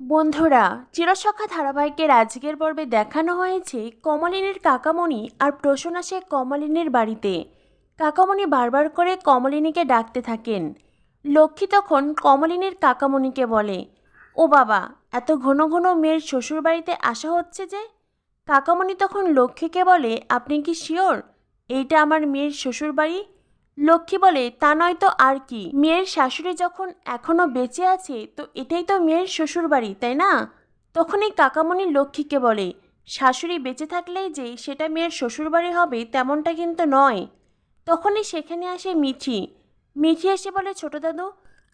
বন্ধুরা, চিরসখা ধারাবাহিকের আজকের পর্বে দেখানো হয়েছে কমলিনীর কাকামণি আর প্রসূন আসে কমলিনীর বাড়িতে। কাকামণি বারবার করে কমলিনীকে ডাকতে থাকেন। লক্ষ্মী তখন কমলিনীর কাকামণিকে বলে, ও বাবা, এত ঘন ঘন মেয়ের শ্বশুর বাড়িতে আসা হচ্ছে যে? কাকামণি তখন লক্ষ্মীকে বলে, আপনি কি শিওর? এইটা আমার মেয়ের শ্বশুর বাড়ি লক্ষ্মী বলে, তা নয় তো আর কি। মেয়ের শাশুড়ি যখন এখনও বেঁচে আছে, তো এটাই তো মেয়ের শ্বশুর বাড়ি তাই না? তখনই কাকামণি লক্ষ্মীকে বলে, শাশুড়ি বেঁচে থাকলেই যে সেটা মেয়ের শ্বশুর বাড়ি হবে, তেমনটা কিন্তু নয়। তখনই সেখানে আসে মিঠি। মিঠি এসে বলে, ছোট দাদু,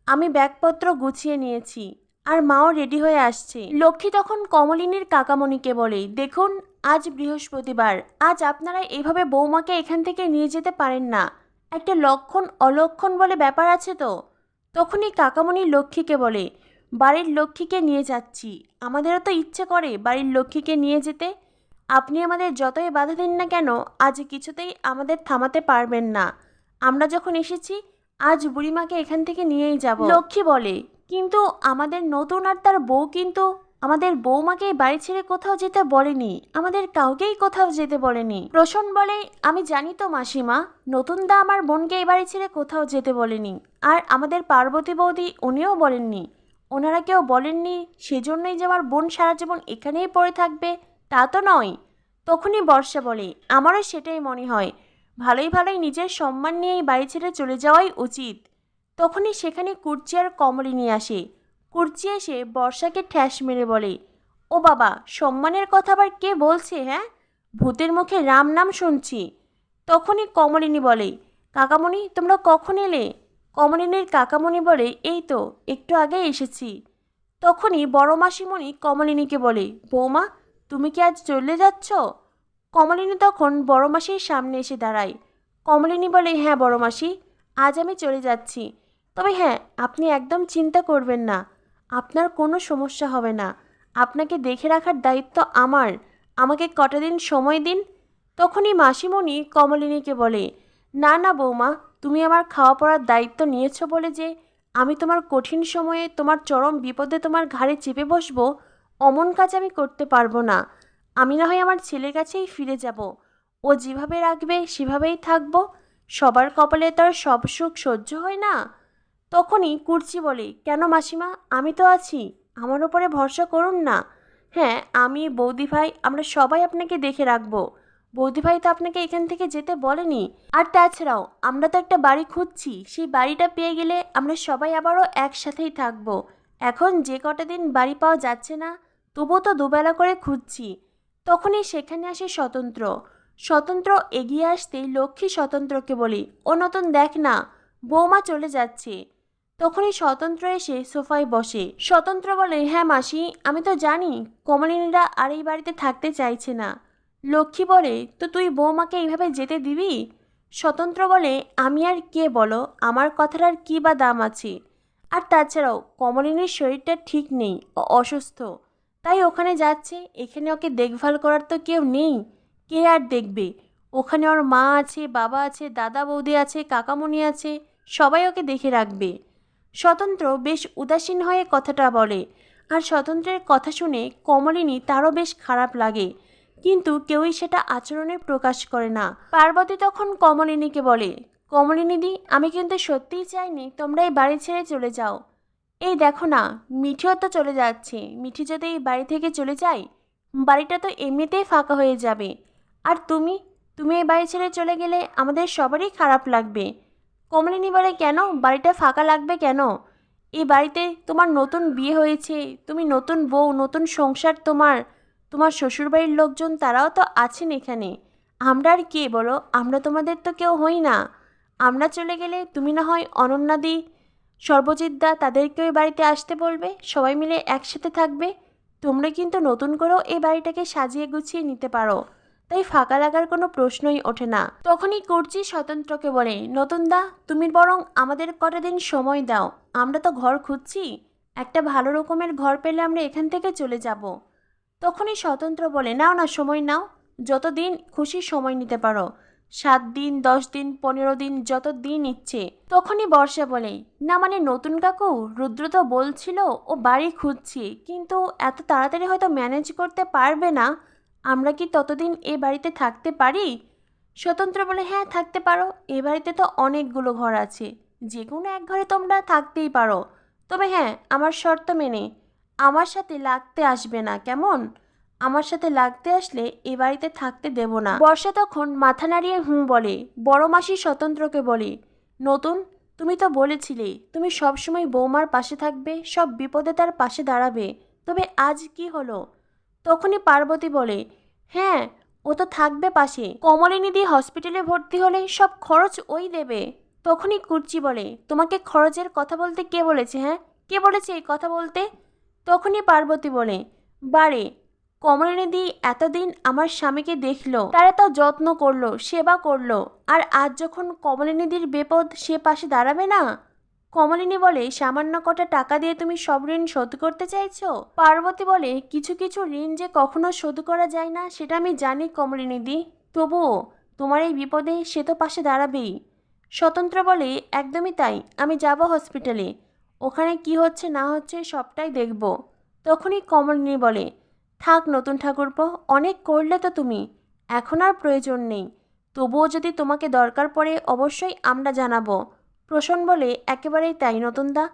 আমি ব্যাগপত্র গুছিয়ে নিয়েছি আর মাও রেডি হয়ে আসছে। লক্ষ্মী তখন কমলিনীর কাকামণিকে বলে, দেখুন, আজ বৃহস্পতিবার। আজ আপনারা এইভাবে বৌমাকে এখান থেকে নিয়ে যেতে পারেন না। একটা লক্ষণ, অলক্ষণ বলে ব্যাপার আছে তো। তখনই কাকামণি লক্ষ্মীকে বলে, বাড়ির লক্ষ্মীকে নিয়ে যাচ্ছি। আমাদেরও তো ইচ্ছে করে বাড়ির লক্ষ্মীকে নিয়ে যেতে। আপনি আমাদের যতই বাধা দিন না কেন, আজ কিছুতেই আমাদের থামাতে পারবেন না। আমরা যখন এসেছি, আজ বুড়িমাকে এখান থেকে নিয়েই যাব। লক্ষ্মী বলে, কিন্তু আমাদের নতুন আর তার বউ কিন্তু আমাদের বৌমাকে বাড়ি ছেড়ে কোথাও যেতে বলেনি, আমাদের কাউকেই কোথাও যেতে বলেনি। প্রসন বলে, আমি জানি তো মাসিমা নতুন দা আমার বোনকে এই বাড়ি ছেড়ে কোথাও যেতে বলেনি। আর আমাদের পার্বতী বৌদি উনিও বলেননি। ওনারা কেউ বলেননি, সেজন্যই যে আমার বোন সারা জীবন এখানেই পড়ে থাকবে, তা তো নয়। তখনই বর্ষা বলে, আমারও সেটাই মনে হয়। ভালোই ভালোই নিজের সম্মান নিয়ে এই বাড়ি ছেড়ে চলে যাওয়াই উচিত। তখনই সেখানে কুর্চি আর কমলিনী আসে। কুর্চি এসে বর্ষাকে ঠ্যাস মেরে বলে, ও বাবা, সম্মানের কথা আবার কে বলছে হ্যাঁ? ভূতের মুখে রাম নাম শুনছি। তখনই কমলিনী বলে, কাকামণি, তোমরা কখন এলে? কমলিনীর কাকামণি বলে, এই তো, একটু আগে এসেছি। তখনই বড় মাসিমণি কমলিনীকে বলে, বৌমা, তুমি কি আজ চলে যাচ্ছ? কমলিনী তখন বড় মাসির সামনে এসে দাঁড়ায়। কমলিনী বলে হ্যাঁ বড় মাসি, আজ আমি চলে যাচ্ছি। তবে হ্যাঁ আপনি একদম চিন্তা করবেন না। আপনার কোনো সমস্যা হবে না। আপনাকে দেখে রাখার দায়িত্ব আমার। আমাকে কটা দিন সময় দিন? তখনই মাসিমণি কমলিনীকে বলে, না না, বৌমা, তুমি আমার খাওয়া পড়ার দায়িত্ব নিয়েছো বলে যে আমি তোমার কঠিন সময়ে তোমার চরম বিপদে তোমার ঘাড়ে চেপে বসবো, অমন কাজ আমি করতে পারব না। আমি না হয় আমার ছেলের কাছেই ফিরে যাব। ও যেভাবে রাখবে সেভাবেই থাকব। সবার কপালে তার সব সুখ সহ্য হয় না। তখনই কুর্চি বলে, কেন মাসিমা? আমি তো আছি। আমার ওপরে ভরসা করুন না। হ্যাঁ আমি, বৌদি ভাই, আমরা সবাই আপনাকে দেখে রাখব। বৌদি ভাই তো আপনাকে এখান থেকে যেতে বলেনি। আর তাছাড়াও, আমরা তো একটা বাড়ি খুঁজছি। সেই বাড়িটা পেয়ে গেলে আমরা সবাই আবারও একসাথেই থাকব। এখন যে কটা দিন বাড়ি পাওয়া যাচ্ছে না, তবুও তো দুবেলা করে খুঁজছি। তখনই সেখানে আসে স্বতন্ত্র। স্বতন্ত্র এগিয়ে আসতেই লক্ষ্মী স্বতন্ত্রকে বলি, ও নতুন দেখ না, বৌমা চলে যাচ্ছে। তখনই স্বতন্ত্র এসে সোফায় বসে। স্বতন্ত্র বলে হ্যাঁ মাসি, আমি তো জানি, কমলিনীরা আর এই বাড়িতে থাকতে চাইছে না। লক্ষ্মী বলে, তো তুই বৌমাকে এইভাবে যেতে দিবি? স্বতন্ত্র বলে, আমি আর কে বলো? আমার কথার আর কী বা দাম আছে? আর তাছাড়াও, কমলিনীর শরীরটা ঠিক নেই ও অসুস্থ। তাই ওখানে যাচ্ছে, এখানে ওকে দেখভাল করার তো কেউ নেই। কে আর দেখবে? ওখানে ওর মা আছে, বাবা আছে, দাদা বৌদি আছে কাকামণি আছে, সবাই ওকে দেখে রাখবে। স্বতন্ত্র বেশ উদাসীন হয়ে কথাটা বলে। আর স্বতন্ত্রের কথা শুনে কমলিনী তারও বেশ খারাপ লাগে। কিন্তু কেউই সেটা আচরণে প্রকাশ করে না। পার্বতী তখন কমলিনীকে বলে কমলিনীদি আমি কিন্তু সত্যিই চাইনি তোমরা এই বাড়ি ছেড়ে চলে যাও। এই দেখো না, মিঠিও তো চলে যাচ্ছে। মিঠি যদি এই বাড়ি থেকে চলে যায়, বাড়িটা তো এমনিতেই ফাঁকা হয়ে যাবে। আর তুমি তুমি এই বাড়ি ছেড়ে চলে গেলে আমাদের সবারই খারাপ লাগবে। কমলিনী বলে, কেন? বাড়িটা ফাঁকা লাগবে কেন? এই বাড়িতে তোমার নতুন বিয়ে হয়েছে, তুমি নতুন বউ, নতুন সংসার তোমার তোমার শ্বশুরবাড়ির লোকজন তারাও তো আছেন এখানে। আমরা আর কে বলো? আমরা তোমাদের তো কেউ হই না। আমরা চলে গেলে তুমি না হয় অনন্যাদি সর্বজিৎদা তাদেরকেও এই বাড়িতে আসতে বলবে, সবাই মিলে একসাথে থাকবে। তোমরা কিন্তু নতুন করেও এই বাড়িটাকে সাজিয়ে গুছিয়ে নিতে পারো। তাই ফাঁকা লাগার কোনো প্রশ্নই ওঠে না। তখনই করছি স্বতন্ত্রকে বলে, নতুন দা, তুমি বরং আমাদের কটা দিন সময় দাও। আমরা তো ঘর খুঁজছি। একটা ভালো রকমের ঘর পেলে আমরা এখান থেকে চলে যাব। তখনই স্বতন্ত্র বলে, নাও না, সময় নাও। যত দিন খুশি সময় নিতে পারো। সাত দিন, দশ দিন, পনেরো দিন, যত দিন ইচ্ছে। তখনই বর্ষা বলে, না মানে নতুন কাকু, রুদ্র তো বলছিল, ও বাড়ি খুঁজছি। কিন্তু এত তাড়াতাড়ি হয়তো ম্যানেজ করতে পারবে না। আমরা কি ততদিন এ বাড়িতে থাকতে পারি? স্বতন্ত্র বলে হ্যাঁ থাকতে পারো। এ বাড়িতে তো অনেকগুলো ঘর আছে। যে কোনো এক ঘরে তোমরা থাকতেই পারো। তবে হ্যাঁ আমার শর্ত মেনে। আমার সাথে লাগতে আসবে না, কেমন? আমার সাথে লাগতে আসলে এ বাড়িতে থাকতে দেব না। বর্ষা তখন মাথা নাড়িয়ে হুঁ বলে, বড় মাসি স্বতন্ত্রকে বলে। নতুন? তুমি তো বলেছিলে, তুমি সবসময় বৌমার পাশে থাকবে, সব বিপদে তার পাশে দাঁড়াবে। তবে আজ কি হলো? তখনই পার্বতী বলে হ্যাঁ ও তো থাকবে পাশে। কমলিনীদি হসপিটালে ভর্তি হলে সব খরচ ওই দেবে। তখনই কুর্চি বলে, তোমাকে খরচের কথা বলতে কে বলেছে হ্যাঁ? কে বলেছে এই কথা বলতে? তখনই পার্বতী বলে, বারে কমলিনীদি এতদিন আমার স্বামীকে দেখল। তারা তো যত্ন করল, সেবা করল। আর আজ যখন কমলিনীদির বিপদ সে পাশে দাঁড়াবে না কমলিনী বলে, সামান্য কটা টাকা দিয়ে তুমি সব ঋণ শোধ করতে চাইছো? পার্বতী বলে, কিছু কিছু ঋণ যে কখনো শোধ করা যায় না, সেটা আমি জানি কমলিনীদি তবুও, তোমার এই বিপদে সে তো পাশে দাঁড়াবেই। স্বতন্ত্র বলে, একদমই তাই, আমি যাব হসপিটালে ওখানে কি হচ্ছে, না হচ্ছে, সবটাই দেখব। তখনই কমলিনী বলে, থাক নতুন ঠাকুরপো, অনেক করলে তো তুমি, এখন আর প্রয়োজন নেই। তবুও যদি তোমাকে দরকার পড়ে, অবশ্যই আমরা জানাব। প্রসন বলে, একেবারেই তাই, নতুনদা।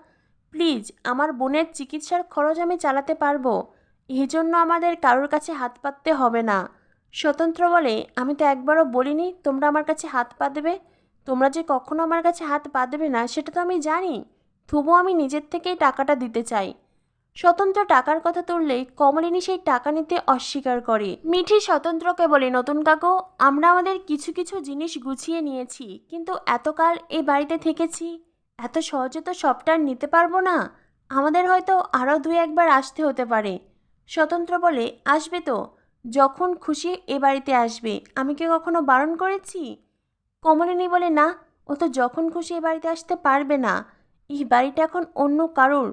প্লিজ, আমার বোনের চিকিৎসার খরচ আমি চালাতে পারব। এই জন্য আমাদের কারোর কাছে হাত পাততে হবে না। স্বতন্ত্র বলে, আমি তো একবারও বলিনি তোমরা আমার কাছে হাত পাতবে। তোমরা যে কখনো আমার কাছে হাত পাতবে না, সেটা তো আমি জানি। তবুও আমি নিজের থেকেই টাকাটা দিতে চাই। স্বতন্ত্র টাকার কথা তুললেই কমলিনী সেই টাকা নিতে অস্বীকার করে। মিঠি স্বতন্ত্রকে বলে নতুন কাকু, আমরা আমাদের কিছু কিছু জিনিস গুছিয়ে নিয়েছি, কিন্তু এতকাল এই বাড়িতে থেকেছি, এত সহজে তো সবটা নিতে পারব না। আমাদের হয়তো আরও দুই একবার আসতে হতে পারে। স্বতন্ত্র বলে, আসবে তো, যখন খুশি এ বাড়িতে আসবে। আমি কি কখনো বারণ করেছি? কমলিনী বলে, না, ও তো যখন খুশি এ বাড়িতে আসতে পারবে না। এই বাড়িটা এখন অন্য কারোর।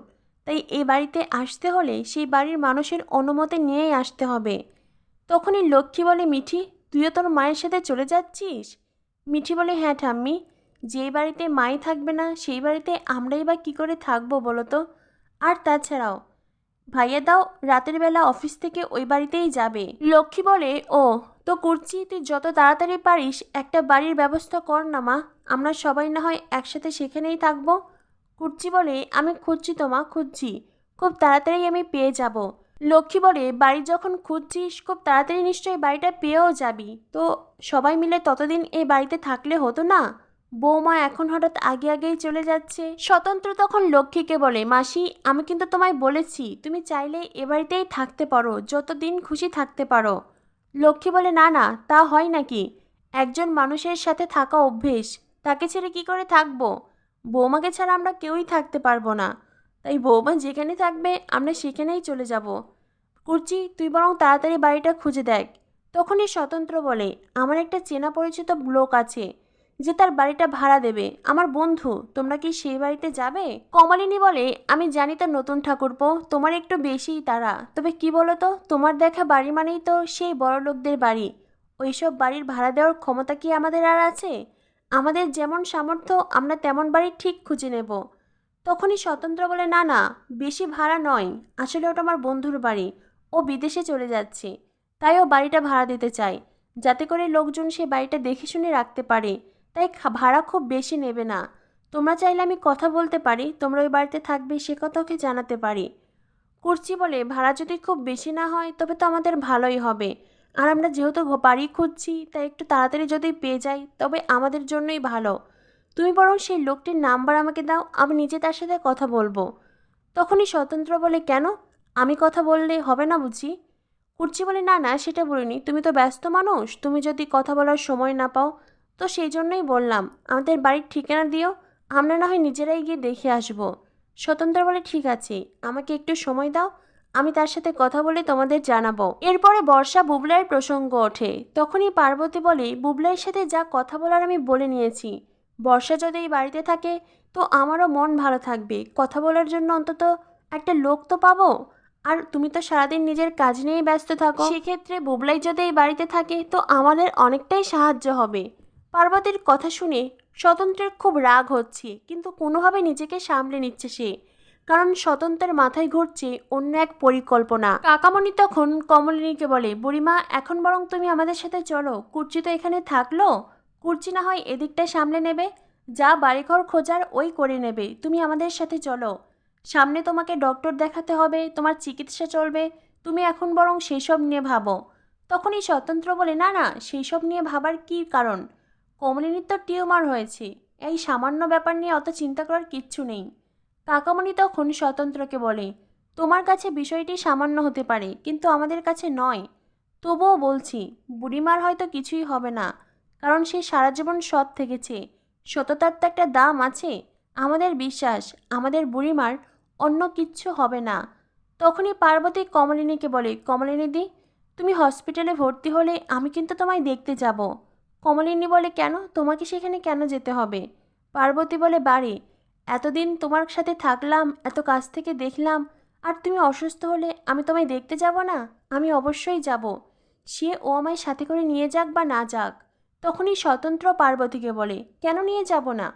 তাই এই বাড়িতে আসতে হলে সেই বাড়ির মানুষের অনুমতি নিয়েই আসতে হবে। তখনই লক্ষ্মী বলে, মিঠি, তুইও তোর মায়ের সাথে চলে যাচ্ছিস? মিঠি বলে হ্যাঁ ঠাম্মি যেই বাড়িতে মাই থাকবে না, সেই বাড়িতে আমরাই বা কী করে থাকব বলো তো? আর তাছাড়াও, ভাইয়া দাও রাতের বেলা অফিস থেকে ওই বাড়িতেই যাবে। লক্ষ্মী বলে, ও, তো করছি, তুই যত তাড়াতাড়ি পারিস একটা বাড়ির ব্যবস্থা কর না মা, আমরা সবাই না হয় একসাথে সেখানেই থাকব। কুর্চি বলে, আমি খুঁজছি তোমা খুঁজছি। খুব তাড়াতাড়ি আমি পেয়ে যাব। লক্ষ্মী বলে, বাড়ি যখন খুঁজছিস, খুব তাড়াতাড়ি নিশ্চয়ই বাড়িটা পেয়েও যাবি। তো সবাই মিলে ততদিন এই বাড়িতে থাকলে হতো না? বৌমা এখন হঠাৎ আগে আগেই চলে যাচ্ছে। স্বতন্ত্র তখন লক্ষ্মীকে বলে, মাসি, আমি কিন্তু তোমায় বলেছি, তুমি চাইলে এ বাড়িতেই থাকতে পারো, যতদিন খুশি থাকতে পারো। লক্ষ্মী বলে, না না, তা হয় নাকি? একজন মানুষের সাথে থাকা অভ্যেস, তাকে ছেড়ে কি করে থাকব? বৌমাকে ছাড়া আমরা কেউই থাকতে পারব না। তাই বৌমা যেখানে থাকবে, আমরা সেখানেই চলে যাব। কুর্চি, তুই বরং তাড়াতাড়ি বাড়িটা খুঁজে দেখ। তখনই স্বতন্ত্র বলে, আমার একটা চেনা পরিচিত লোক আছে, যে তার বাড়িটা ভাড়া দেবে। আমার বন্ধু, তোমরা কি সেই বাড়িতে যাবে? কমলিনী বলে, আমি জানি তো নতুন ঠাকুরপো, তোমার একটু বেশিই তারা তবে কি বলো তো তোমার দেখা বাড়ি মানেই তো সেই বড় লোকদের বাড়ি। ওইসব বাড়ির ভাড়া দেওয়ার ক্ষমতা কি আমাদের আর আছে? আমাদের যেমন সামর্থ্য, আমরা তেমন বাড়ি ঠিক খুঁজে নেব। তখনই স্বতন্ত্র বলে, না না, বেশি ভাড়া নয়, আসলে ওটা আমার বন্ধুর বাড়ি, ও বিদেশে চলে যাচ্ছে, তাই ও বাড়িটা ভাড়া দিতে চায়, যাতে করে লোকজন সে বাড়িটা দেখে শুনে রাখতে পারে, তাই ভাড়া খুব বেশি নেবে না। তোমরা চাইলে আমি কথা বলতে পারি, তোমরা ওই বাড়িতে থাকবে, সে কথা ওকে জানাতে পারি। কুর্চি বলে, ভাড়া যদি খুব বেশি না হয়, তবে তো আমাদের ভালোই হবে। আর আমরা যেহেতু বাড়ি খুঁজছি, তাই একটু তাড়াতাড়ি যদি পেয়ে যাই, তবে আমাদের জন্যই ভালো। তুমি বরং সেই লোকটির নাম্বার আমাকে দাও, আমি নিজে তার সাথে কথা বলব। তখনই স্বতন্ত্র বলে, কেন? আমি কথা বললে হবে না বুঝি? কুর্চি বলে, না না, সেটা বলিনি। তুমি তো ব্যস্ত মানুষ, তুমি যদি কথা বলার সময় না পাও, তো সেই জন্যই বললাম। আমাদের বাড়ির ঠিকানা দিও, আমরা না হয় নিজেরাই গিয়ে দেখে আসব। স্বতন্ত্র বলে, ঠিক আছে, আমাকে একটু সময় দাও আমি তার সাথে কথা বলে তোমাদের জানাব। এরপরে বর্ষা বুবলাইয়ের প্রসঙ্গ ওঠে। তখনই পার্বতী বলে, বুবলাইয়ের সাথে যা কথা বলার আমি বলে নিয়েছি। বর্ষা যদি এই বাড়িতে থাকে, তো আমারও মন ভালো থাকবে। কথা বলার জন্য অন্তত একটা লোক তো পাবো। আর তুমি তো সারাদিন নিজের কাজ নিয়েই ব্যস্ত থাকো। সেক্ষেত্রে বুবলাই যদি এই বাড়িতে থাকে, তো আমাদের অনেকটাই সাহায্য হবে। পার্বতীর কথা শুনে স্বতন্ত্রের খুব রাগ হচ্ছে, কিন্তু কোনোভাবে নিজেকে সামলে নিচ্ছে সে। কারণ স্বতন্ত্রের মাথায় ঘুরছে অন্য এক পরিকল্পনা। কাকামণি তখন কমলিনীকে বলে, বুড়িমা, এখন বরং তুমি আমাদের সাথে চলো। কুর্চি তো এখানে থাকল। কুর্চি না হয় এদিকটায় সামলে নেবে। যা বাড়িঘর খোঁজার ওই করে নেবে। তুমি আমাদের সাথে চলো। সামনে তোমাকে ডক্টর দেখাতে হবে, তোমার চিকিৎসা চলবে। তুমি এখন বরং সেই সব নিয়ে ভাবো। তখনই স্বতন্ত্র বলে, না না সেই সব নিয়ে ভাবার কী কারণ? কমলিনীর তো টিউমার হয়েছে। এই সামান্য ব্যাপার নিয়ে অত চিন্তা করার কিচ্ছু নেই। কাকামণি তখন স্বতন্ত্রকে বলে, তোমার কাছে বিষয়টি সামান্য হতে পারে, কিন্তু আমাদের কাছে নয়। তবুও বলছি, বুড়িমার হয়তো কিছুই হবে না, কারণ সে সারা জীবন সৎ থেকেছে। সততার তো একটা দাম আছে, আমাদের বিশ্বাস, আমাদের বুড়িমার অন্য কিচ্ছু হবে না। তখনই পার্বতী কমলিনীকে বলে, কমলিনীদি, তুমি হসপিটালে ভর্তি হলে আমি কিন্তু তোমায় দেখতে যাব। কমলিনী বলে, কেন? তোমাকে সেখানে কেন যেতে হবে? পার্বতী বলে, বাড়ি এতদিন তোমার সাথে থাকলাম, এত কাছ থেকে দেখলাম, আর তুমি অসুস্থ হলে আমি তোমায় দেখতে যাব না? আমি অবশ্যই যাব। সে ও আমায় সাথে করে নিয়ে যাক বা না যাক, তখনই স্বতন্ত্র পার্বতীকে বলে, কেন নিয়ে যাব না?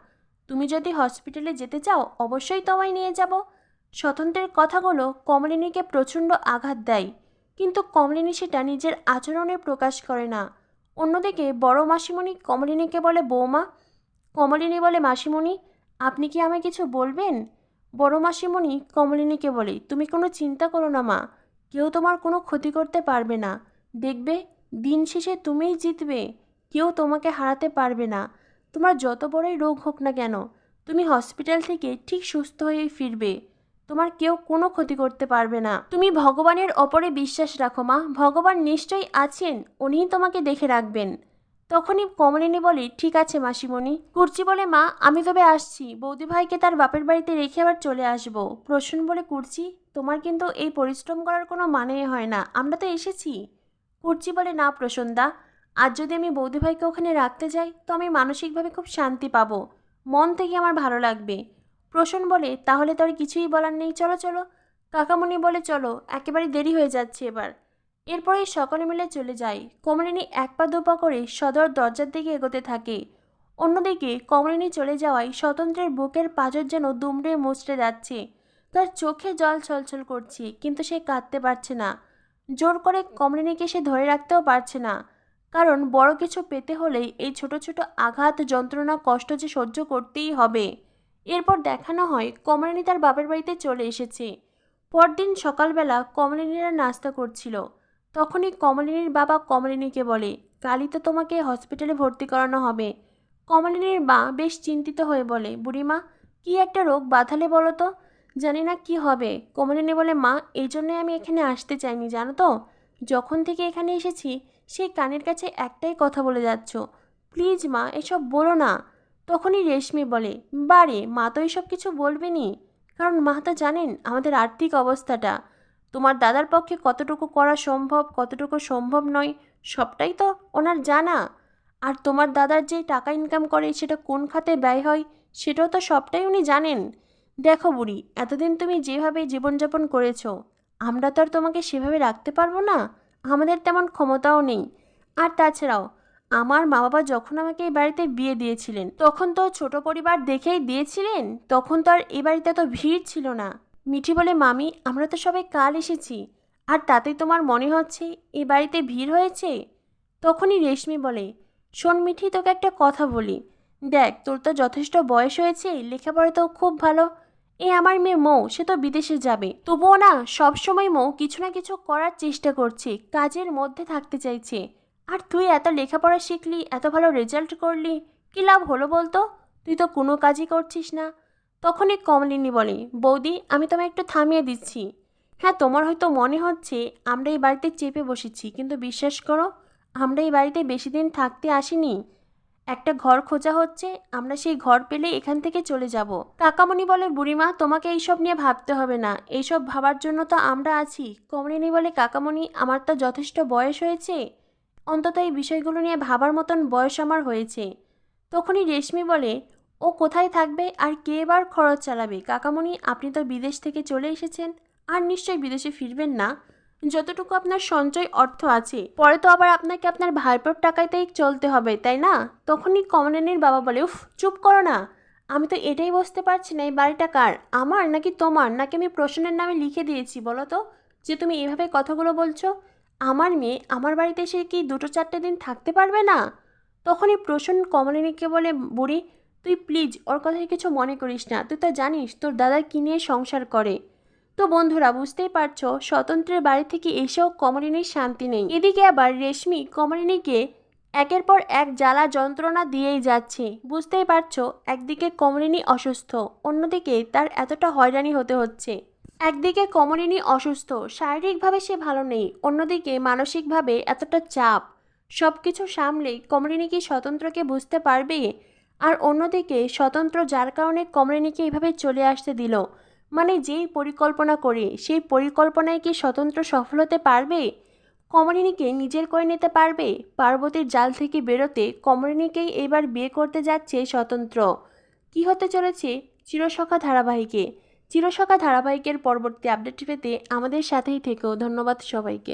তুমি যদি হসপিটালে যেতে চাও, অবশ্যই তোমায় নিয়ে যাব। স্বতন্ত্রের কথাগুলো কমলিনীকে প্রচণ্ড আঘাত দেয়, কিন্তু কমলিনী সেটা নিজের আচরণে প্রকাশ করে না। অন্যদিকে বড় মাসিমণি কমলিনীকে বলে, বৌমা, কমলিনী বলে, মাসিমণি আপনি কি আমায় কিছু বলবেন? বড় মাসিমণি কমলিনীকে বলে, তুমি কোনো চিন্তা করো না মা, কেউ তোমার কোনো ক্ষতি করতে পারবে না। দেখবে, দিন শেষে তুমিই জিতবে, কেউ তোমাকে হারাতে পারবে না। তোমার যত বড়ই রোগ হোক না কেন, তুমি হসপিটাল থেকে ঠিক সুস্থ হয়েই ফিরবে। তোমার কেউ কোনো ক্ষতি করতে পারবে না। তুমি ভগবানের ওপরে বিশ্বাস রাখো মা। ভগবান নিশ্চয়ই আছেন, উনিই তোমাকে দেখে রাখবেন। তখনই কমলিনী বলে, ঠিক আছে মাসিমণি। কুর্চি বলে, মা, আমি তবে আসছি। বৌদি ভাইকে তার বাপের বাড়িতে রেখে আবার চলে আসব। প্রসূন বলে, কুর্চি, তোমার কিন্তু এই পরিশ্রম করার কোনো মানে হয় না। আমরা তো এসেছি। কুর্চি বলে, না প্রসন্দা, আজ যদি আমি বৌদি ভাইকে ওখানে রাখতে যাই, তো আমি মানসিকভাবে খুব শান্তি পাবো। মন থেকে আমার ভালো লাগবে। প্রসূন বলে, তাহলে তো আর কিছুই বলার নেই। চলো চলো। কাকামণি বলে, চলো, একেবারে দেরি হয়ে যাচ্ছে এবার। এরপরেই সকলে মিলে চলে যায়। কমলিনী এক পা দুপা করে সদর দরজার দিকে এগোতে থাকে। অন্যদিকে কমলিনী চলে যাওয়ায় স্বতন্ত্রের বুকের পাঁজর যেন দুমড়ে মুচড়ে যাচ্ছে। তার চোখে জল ছলছল করছে, কিন্তু সে কাঁদতে পারছে না। জোর করে কমলিনীকে সে ধরে রাখতেও পারছে না। কারণ বড় কিছু পেতে হলেই এই ছোট ছোট আঘাত, যন্ত্রণা, কষ্ট যে সহ্য করতেই হবে। এরপর দেখানো হয় কমলিনী তার বাপের বাড়িতে চলে এসেছে। পরদিন সকালবেলা কমলিনীরা নাস্তা করছিল। তখনই কমলিনীর বাবা কমলিনীকে বলে কালই তো তোমাকে হসপিটালে ভর্তি করানো হবে। কমলিনীর মা বেশ চিন্তিত হয়ে বলে, বুড়িমা, কি একটা রোগ বাঁধালে বলো তো? জানি না কি হবে। কমলিনী বলে, মা, এই জন্যই আমি এখানে আসতে চাইনি, জানো তো? যখন থেকে এখানে এসেছি, সেই কানের কাছে একটাই কথা বলে যাচ্ছ। প্লিজ মা, এসব বলো না। তখনই রেশমি বলে, বারে, মা তো এসব কিছু বলবেনি কারণ মা তো জানেন আমাদের আর্থিক অবস্থাটা। তোমার দাদার পক্ষে কতটুকু করা সম্ভব, কতটুকু সম্ভব নয়, সবটাই তো ওনার জানা। আর তোমার দাদার যে টাকা ইনকাম করে, সেটা কোন খাতে ব্যয় হয়, সেটাও তো সবটাই উনি জানেন। দেখো বুড়ি, এতদিন তুমি যেভাবে জীবনযাপন করেছ, আমরা তো আর তোমাকে সেভাবে রাখতে পারব না, আমাদের তেমন ক্ষমতাও নেই। আর তাছাড়াও, আমার মা বাবা যখন আমাকে এই বাড়িতে বিয়ে দিয়েছিলেন, তখন তো ছোট পরিবার দেখেই দিয়েছিলেন, তখন তো আর এই বাড়িতে তো ভিড় ছিল না। মিঠি বলে, মামি, আমরা তো সবাই কাল এসেছি। আর তাতেই তোমার মনে হচ্ছে এ বাড়িতে ভিড় হয়েছে? তখনই রেশমি বলে, শোন মিঠি, তোকে একটা কথা বলি। দেখ, তোর তো যথেষ্ট বয়স হয়েছে, লেখাপড়া তো খুব ভালো। এ আমার মেয়ে মৌ, সে তো বিদেশে যাবে। তবুও না সবসময় মৌ কিছু না কিছু করার চেষ্টা করছে, কাজের মধ্যে থাকতে চাইছে। আর তুই এত লেখাপড়া শিখলি, এত ভালো রেজাল্ট করলি, কী লাভ হলো বলতো? তুই তো কোনো কাজই করছিস না। তখনই কমলিনী বলে, বৌদি, আমি তোমায় একটু থামিয়ে দিচ্ছি। হ্যাঁ তোমার হয়তো মনে হচ্ছে আমরা এই বাড়িতে চেপে বসেছি, কিন্তু বিশ্বাস করো, আমরা এই বাড়িতে বেশি দিন থাকতে আসিনি। একটা ঘর খোঁজা হচ্ছে, আমরা সেই ঘর পেলে এখান থেকে চলে যাব কাকামণি বলে, বুড়িমা, তোমাকে এইসব নিয়ে ভাবতে হবে না। এইসব ভাবার জন্য তো আমরা আছি কমলিনী বলে, কাকামণি, আমার তো যথেষ্ট বয়স হয়েছে। অন্তত এই বিষয়গুলো নিয়ে ভাবার মতন বয়স আমার হয়েছে তখনই রেশমি বলে ও কোথায় থাকবে আর কে এবার খরচ চালাবে? কাকামণি, আপনি তো বিদেশ থেকে চলে এসেছেন। আর নিশ্চয়ই বিদেশে ফিরবেন না। যতটুকু আপনার সঞ্চয় অর্থ আছে, পরে তো আবার আপনাকে আপনার ভাইপোর টাকাতেই চলতে হবে, তাই না? তখনই কমলিনীর বাবা বলে, উফ, চুপ করো না। আমি তো এটাই বুঝতে পারছি না, এই বাড়িটা কার? আমার নাকি তোমার? নাকি আমি প্রশ্নের নামে লিখে দিয়েছি, বলো তো? যে তুমি এভাবে কথাগুলো বলছো, আমার মেয়ে আমার বাড়িতে এসে কি দুটো চারটে দিন থাকতে পারবে না? তখনই প্রসন্ন কমলিনীকে বলে, বুড়ি তুই প্লিজ ওর কথায় কিছু মনে করিস না। তুই তো জানিস, তোর দাদা কি নিয়ে সংসার করে? তো বন্ধুরা, বুঝতেই পারছ, স্বতন্ত্রের বাড়ি থেকে এসেও কমলিনীর শান্তি নেই। এদিকে আবার রেশমি কমলিনীকে একের পর এক জ্বালা যন্ত্রণা দিয়েই যাচ্ছে। বুঝতেই পারছ, একদিকে কমলিনী অসুস্থ, অন্যদিকে তার এতটা হয়রানি হতে হচ্ছে। একদিকে কমলিনী অসুস্থ, শারীরিকভাবে সে ভালো নেই, অন্যদিকে মানসিকভাবে এতটা চাপ। সব কিছু সামলেই কমলিনী কি স্বতন্ত্রকে বুঝতে পারবে? আর অন্যদিকে স্বতন্ত্র যার কারণে কমলিনীকে এইভাবে চলে আসতে দিল। মানে যেই পরিকল্পনা করে, সেই পরিকল্পনায় কি স্বতন্ত্র সফল হতে পারবে? কমলিনীকে নিজের করে নিতে পারবে? পার্বতীর জাল থেকে বেরোতে কমলিনীকেই এবার বিয়ে করতে যাচ্ছে স্বতন্ত্র। কি হতে চলেছে? চিরসখা ধারাবাহিকে। চিরসখা ধারাবাহিকের পরবর্তী আপডেট পেতে আমাদের সাথেই থেকেও ধন্যবাদ সবাইকে।